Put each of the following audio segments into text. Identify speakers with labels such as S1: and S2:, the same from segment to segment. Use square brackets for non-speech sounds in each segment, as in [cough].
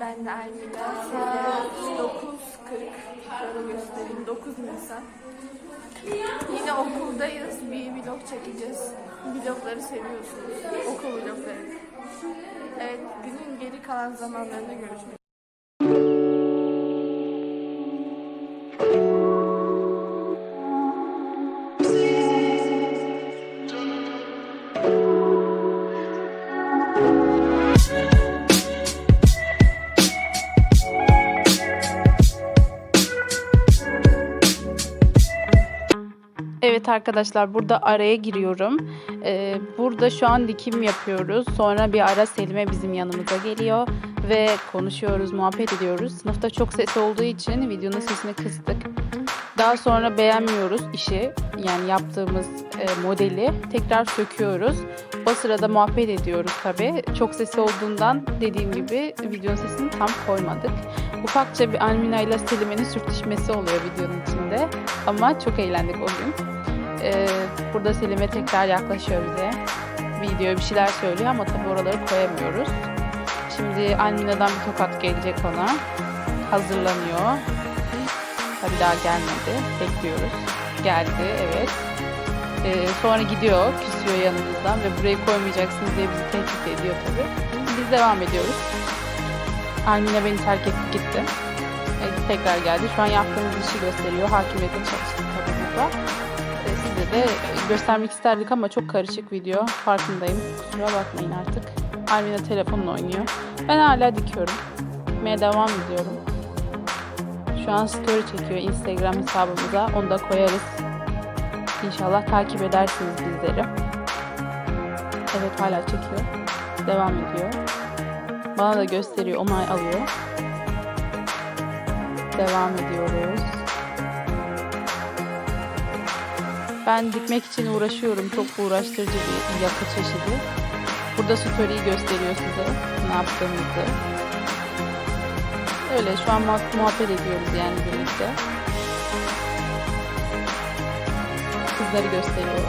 S1: Ben de Almila. Saat 9.40. Şöyle göstereyim. 9 Nisan. Yine okuldayız. Bir vlog çekeceğiz. Vlogları seviyorsunuz. Okul vlogları. Evet, günün geri kalan zamanlarında görüşmek
S2: Evet arkadaşlar burada araya giriyorum. Ee, burada şu an dikim yapıyoruz. Sonra bir ara Selime bizim yanımıza geliyor ve konuşuyoruz, muhabbet ediyoruz. Sınıfta çok ses olduğu için videonun sesini kıstık. Daha sonra beğenmiyoruz işi yani yaptığımız e, modeli tekrar söküyoruz. O sırada muhabbet ediyoruz tabii. Çok sesi olduğundan dediğim gibi videonun sesini tam koymadık. Ufakça bir Almina ile Selime'nin sürtüşmesi oluyor videonun içinde. Ama çok eğlendik o gün. Ee, burada Selime tekrar yaklaşıyor bize. Videoya bir şeyler söylüyor ama tabii oraları koyamıyoruz. Şimdi Almina'dan bir tokat gelecek ona. Hazırlanıyor. Tabii daha gelmedi. Bekliyoruz. Geldi evet. Ee, sonra gidiyor, küsüyor yanımızdan ve burayı koymayacaksınız diye bizi tehdit ediyor tabii. Biz devam ediyoruz. Almina beni terk etti gitti. Ee, tekrar geldi. Şu an yaptığımız işi gösteriyor. Hakimiyete çalıştık tabii burada. De göstermek isterdik ama çok karışık video. Farkındayım. Kusura bakmayın artık. Almina telefonla oynuyor. Ben hala dikiyorum. Dikmeye devam ediyorum. Şu an story çekiyor Instagram hesabımıza. Onu da koyarız. İnşallah takip edersiniz bizleri. Evet hala çekiyor. Devam ediyor. Bana da gösteriyor. Onay alıyor. Devam ediyoruz. Ben dikmek için uğraşıyorum. Çok uğraştırıcı bir yapı çeşidi. Burada story'yi gösteriyor size. Ne yaptığımızı. Öyle şu an muha- muhabbet ediyoruz yani birlikte. Kızları gösteriyor.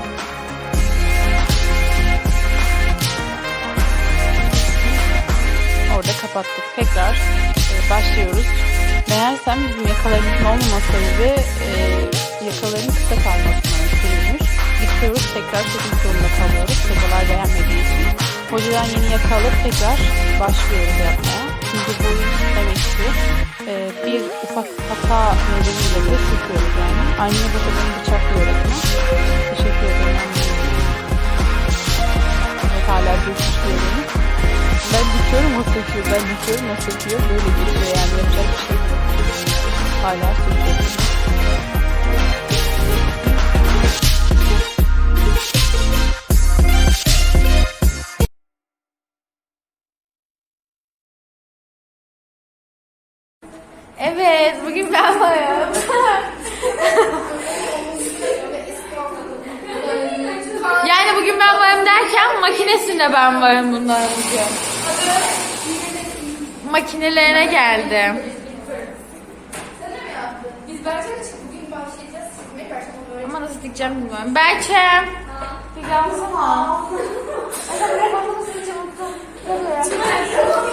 S2: Orada kapattık. Tekrar e, başlıyoruz. Meğersem bizim yakalarımızın olmama sebebi yakaların kısa kalmasına Dikiyoruz tekrar çekim zorunda kalıyoruz. Hocalar beğenmediği için. Hocadan yeni yaka alıp tekrar başlıyoruz yapmaya. Çünkü bu demek ki e, bir ufak hata nedeniyle de sıkıyoruz yani. Aynı bu benim bıçaklıyor öğretmen. Teşekkür ederim. Evet hala beni. Ben dikiyorum o söküyor, ben dikiyorum o söküyor. Böyle geçiyor yani yapacak bir şey yok. Hala söküyor.
S1: Makinesinde ben varım bunlar bugün. Makinelerine geldim. Ama nasıl dikeceğim bilmiyorum. Berçem. Yansana. [laughs]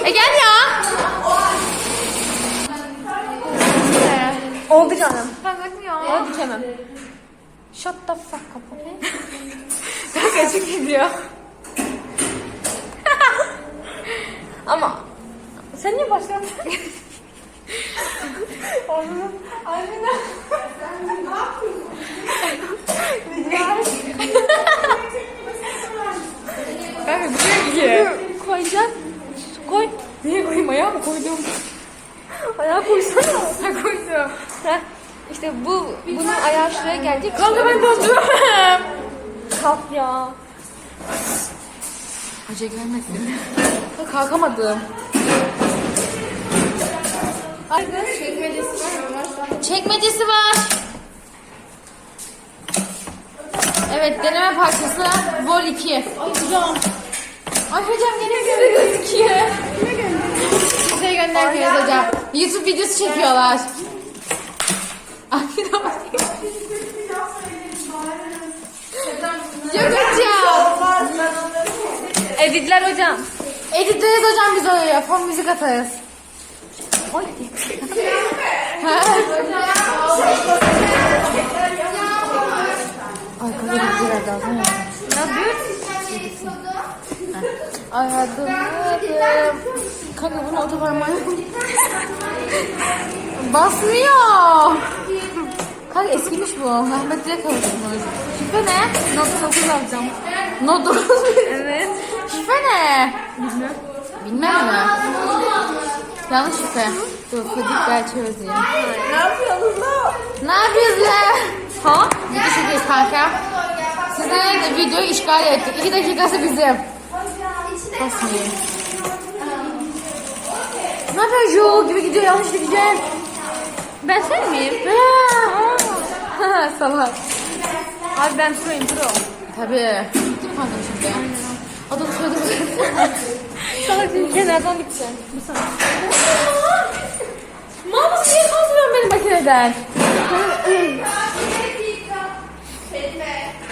S1: E gel ya.
S3: Oldu canım.
S1: Ben bakmıyorum.
S3: Dikemem.
S1: Shut the fuck up okay? Çok açık gidiyor.
S3: Ama sen niye başladın? Oğlum.
S1: Kanka bu ne ki?
S3: Koyacağım. Koy.
S1: Niye koyayım ayağı mı koydum?
S3: Ayağı koysana.
S1: Ha koydum.
S3: İşte bu, bunun ayağı şuraya gelecek.
S1: Kanka ben dondurmam.
S3: Kalk ya.
S1: Hoca Kalkamadım. Çekmecesi var. Evet deneme parçası Vol 2. Ay hocam. Ay hocam gene bize gözüküyor. Bize göndermiyoruz hocam. YouTube videosu çekiyorlar. Ay. Yok hocam.
S3: Editler hocam.
S1: Editleriz hocam biz oraya. Fon müzik atarız. Ay adım adım. Kanka bunu otoparmağı Basmıyor. Kanka eskimiş bu. Rahmetliye kavuşmuş. Şifre ne? Not 9 alacağım. Not 9 Evet. Şifre ne? Bilmem. Bilmem mi? Yanlış şifre. Dur Fadik gel çözeyim.
S4: Ne yapıyorsunuz lan?
S1: Ne yapıyoruz lan? Ha? Video çekiyoruz kanka. Size de videoyu işgal ettik. 2 dakikası bizim. Basmayayım. Ne yapıyorsun Jo gibi gidiyor yanlış gideceksin. Ben sen miyim? [laughs] Salak.
S4: Abi ben proyum pro.
S1: Tabii. Kanka şimdi. Adam söyledi
S4: Salak senin kenardan gideceksin.
S1: Mama niye kaldırıyorsun beni makineden?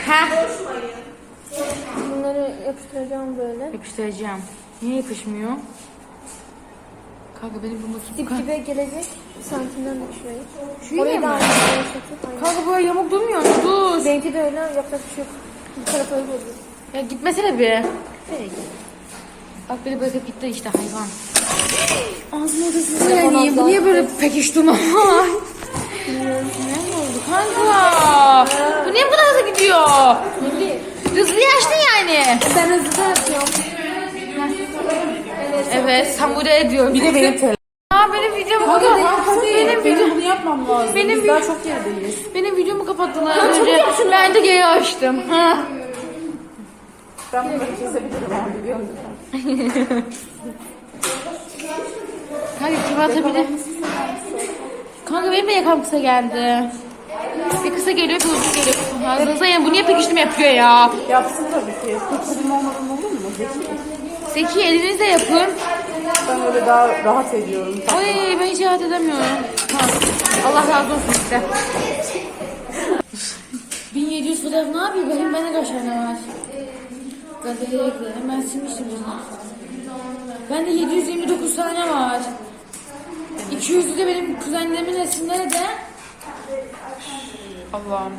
S1: Ha?
S4: Bunları yapıştıracağım böyle.
S1: Yapıştıracağım. Niye yapışmıyor? Kanka benim bu makine...
S4: Dip dibe gelecek. Santimden de şurayı.
S1: Şuraya
S4: Orayı da aynı.
S1: Kanka böyle yamuk durmuyor mu? Dur.
S4: Benimki de öyle yapacak bir şey yok. Bu tarafa öyle oluyor.
S1: Ya gitmesene bir. Nereye? Bak beni bırakıp gitti işte hayvan.
S4: Ağzıma odasını
S1: ne niye, bu niye böyle pekiştim ama? ne oldu kanka? Bu niye bu kadar hızlı gidiyor? Hızlı yaşlı yani.
S4: Ben hızlı da yapıyorum.
S1: Evet sen buraya diyor. Bir de benim telefon. Aa benim videomu kapattı. Benim videom
S2: Bunu yapmam lazım.
S1: Benim
S2: Biz daha çok gerideyiz.
S1: benim videomu kapattılar önce. Ben de geri açtım. Ha.
S2: Ben bunları kesebilirim abi biliyor musun?
S1: Kanka kim atabilir? Kanka benim de yakam kısa geldi. Bir kısa geliyor bir uzun geliyor. Ağzınıza yani bu niye pekiştim yapıyor ya?
S2: Yapsın tabii ki. Pekişim olmadan olur mu? Zeki.
S1: Zeki elinizle yapın.
S2: Ben öyle daha rahat ediyorum.
S1: Ay ben hiç rahat edemiyorum. Ha. Allah razı olsun size. [laughs] 1700 fotoğraf ne yapıyor? Benim bende kaç tane var? Gazeteye ekledim. Ben silmiştim bunu. Bende 729 tane var. 200'ü de benim kuzenlerimin resimleri de.
S2: Allah'ım.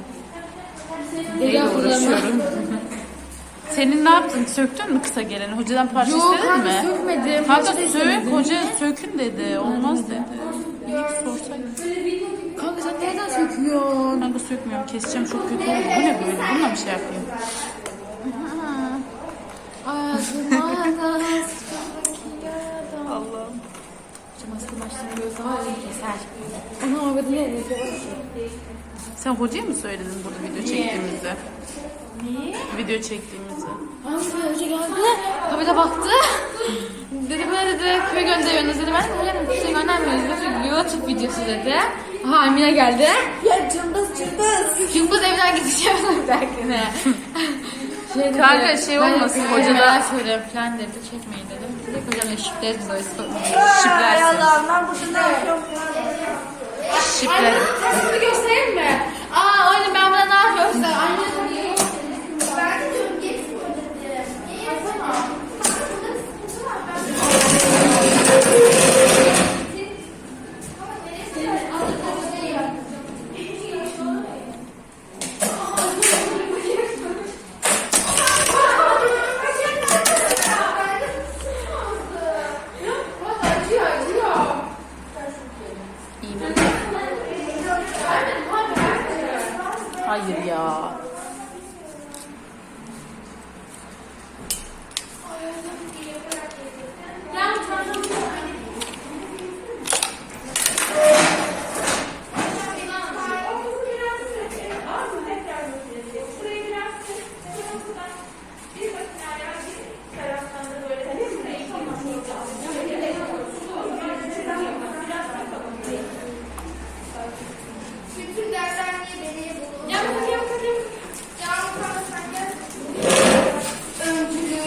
S1: Deli akıllarına. [laughs]
S2: Senin ne yaptın? Söktün mü kısa geleni? Hocadan parça
S1: Yok
S2: istedin
S1: kanka
S2: mi?
S1: sökmedim.
S2: Kanka
S1: Parça
S2: sök,
S1: istemedim.
S2: hoca sökün dedi. Olmaz dedi. Hiç sorsak.
S1: Kanka sen nereden söküyorsun?
S2: Kanka sökmüyorum. Keseceğim çok kötü oldu. Bu ne böyle? Bununla mı şey yapayım? Allah'ım.
S1: Maske başlarını gözü var ya keser. Ana arada ne
S2: Sen hocaya mı söyledin burada video çektiğimizi?
S1: Niye?
S2: Video çektiğimizi.
S1: Ay hoca geldi. Kapıda baktı. dedi böyle dedi köye gönderiyorsunuz dedi. Ben de bir şey göndermiyoruz. YouTube, YouTube videosu dedi. Aha Amine geldi.
S4: Ya cımbız cımbız.
S1: Cımbız evden gideceğim [laughs] derkine. [laughs] Şey dedi,
S2: Kanka şey olmasın, hoca da-
S1: söylüyorum falan dedi. Çekmeyin dedim. Direkt hocam eşikleriz biz o
S2: Şiplersin.
S4: Allah'ım ben burada ne yapıyorum?
S2: Şipler.
S1: Tasını göstereyim mi? Aa anne ben burada ne yapıyorum? Anne
S2: Hayır ya.
S3: Bütün dersler niye beni bulur? Ya bakayım bakayım. Ya bakalım sen gel. Öncülü.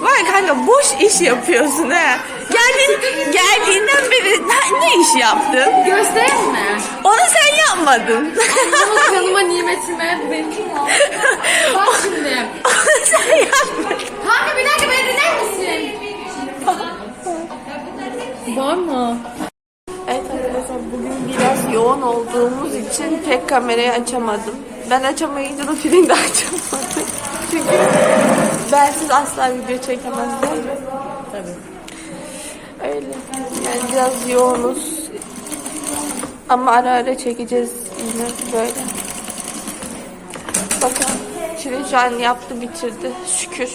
S4: Vay kanka boş iş yapıyorsun he. Geldin, geldiğinden beri ne, ne iş yaptın?
S1: Göstereyim mi?
S4: Onu sen yapmadın.
S1: Ama kanıma nimetime bu benim o? Bak şimdi.
S4: Onu sen yapmadın.
S1: Kanka bir dakika beni dinler misin?
S2: Var mı?
S4: Evet arkadaşlar bugün biraz yoğun olduğumuz için pek kamerayı açamadım. Ben açamayınca da Filin de [laughs] açamadı. Çünkü bensiz asla video çekemez Yani biraz yoğunuz. Ama ara ara çekeceğiz yine böyle. Bakın Çilin şu an yaptı bitirdi. Şükür.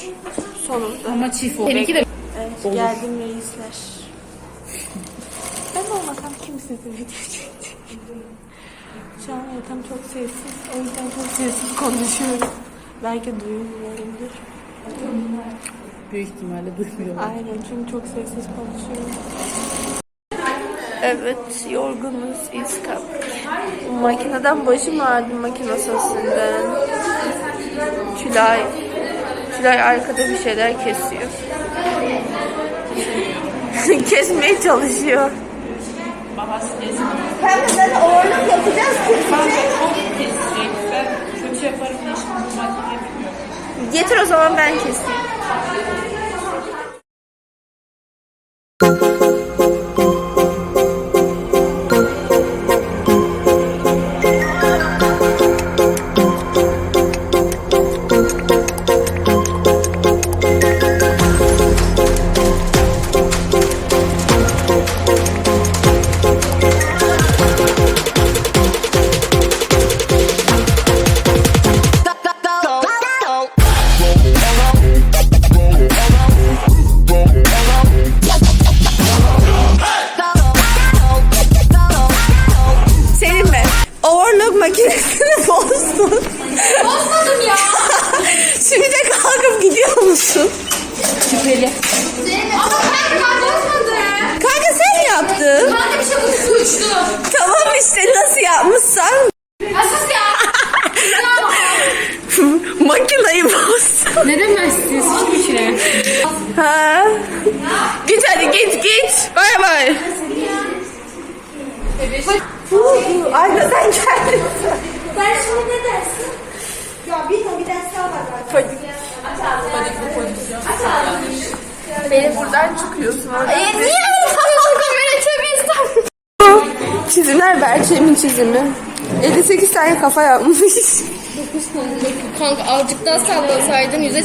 S4: Sonunda.
S2: Ama çift o. Seninki de
S4: Evet, geldim reisler. Ben olmasam kim sizin video çekecek? Şu an ortam çok sessiz. O yüzden çok sessiz konuşuyorum. Belki duyulmuyorumdur.
S2: büyük ihtimalle duymuyorum.
S4: Aynen çünkü çok sessiz konuşuyorum. Evet, yorgunuz, iz kaptık. Makineden başım ağrıdı makine sesinden. Tülay, Tülay arkada bir şeyler kesiyor. [laughs] Kesmeye çalışıyor.
S3: Hem de zaten ağırlık yapacağız.
S4: Getir o zaman ben keseyim. Bozdun.
S3: Bozmadım ya. [laughs]
S4: Şimdi de kalkıp gidiyor musun?
S2: Şüpheli.
S3: Ama kanka ben bozmadım.
S4: Kanka sen yaptın.
S3: Kanka bir şey uçtu uçtu.
S4: Tamam işte nasıl yapmışsan
S3: Asıl ya. [laughs]
S4: makinayı bozdun.
S2: Ne demezsiniz hiçbir şey.
S4: Ha. Git hadi git git. Bay bay. Aynadan geldin.
S3: Ben şimdi ne dersin? Ya bir ton bir ders daha var zaten.
S4: Beni buradan çıkıyorsun. Oradan.
S3: E niye öyle sanıyorsun kamera tövbe
S4: Çizimler Berçem'in çizimi. 58 tane kafa yapmış.
S3: Kanka azıcık daha sallasaydın yüze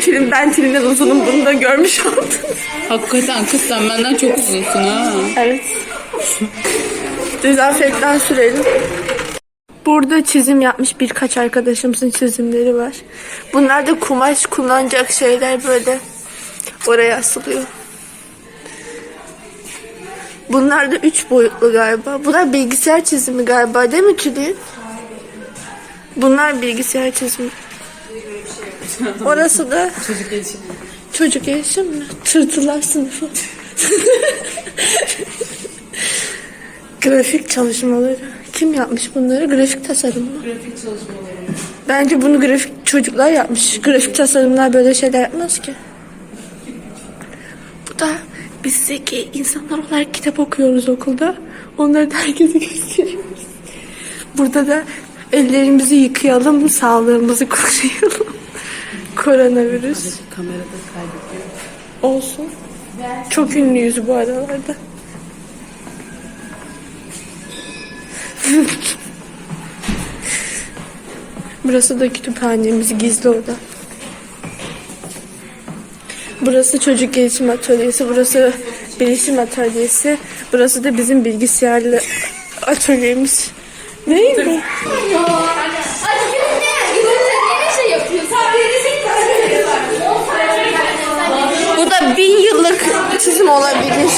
S4: tülüm ben tülümden uzunum bunu da görmüş oldum.
S2: Hakikaten kız sen benden çok uzunsun ha.
S4: Evet. Dezenfektan sürelim. Burada çizim yapmış birkaç arkadaşımızın çizimleri var. Bunlar da kumaş kullanacak şeyler böyle oraya asılıyor. Bunlar da üç boyutlu galiba. Bunlar bilgisayar çizimi galiba değil mi Tülin? Bunlar bilgisayar çizimi. Orası da
S2: Çocuk gelişim.
S4: Çocuk gelişim mi? Tırtılar sınıfı. Grafik çalışmaları. Kim yapmış bunları? Grafik tasarım mı?
S2: Grafik çalışmaları.
S4: Bence bunu grafik çocuklar yapmış. Grafik tasarımlar böyle şeyler yapmaz ki. Bu da biz zeki insanlar olarak kitap okuyoruz okulda. Onları da herkese gösteriyoruz. Burada da ellerimizi yıkayalım, sağlığımızı koruyalım. Koronavirüs.
S2: Kamerada kaydediyor.
S4: Olsun. Çok ünlüyüz bu aralarda. Burası da kütüphanemiz, gizli oda. Burası çocuk gelişim atölyesi, burası bilişim atölyesi, burası da bizim bilgisayarlı atölyemiz. Neydi?
S3: Ay
S4: çizim olabilir.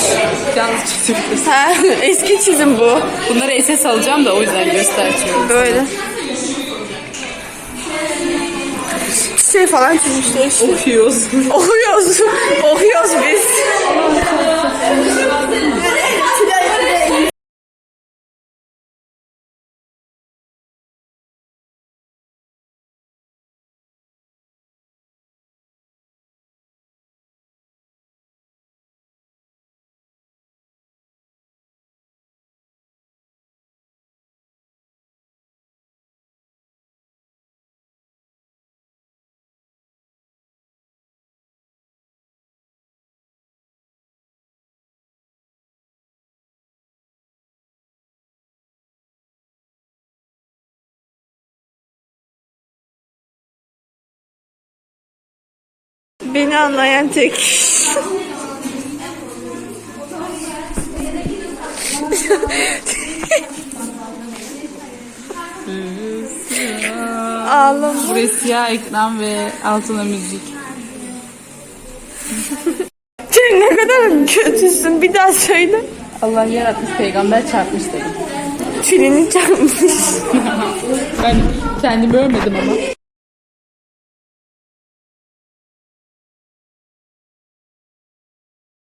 S2: Yalnız çiziyoruz.
S4: Ha, eski çizim bu.
S2: Bunları SS alacağım da o yüzden göstermiyorum.
S4: Böyle. Şey falan çizmişler işte.
S2: Okuyoruz.
S4: Okuyoruz. Okuyoruz biz. Beni anlayan tek. Ağlama.
S2: Burası siyah ekran ve altına müzik.
S4: Sen ne kadar kötüsün. Bir daha söyle.
S2: Allah yaratmış peygamber çarpmış dedim.
S4: Filini çarpmış. [laughs]
S2: Ben kendimi örmedim ama.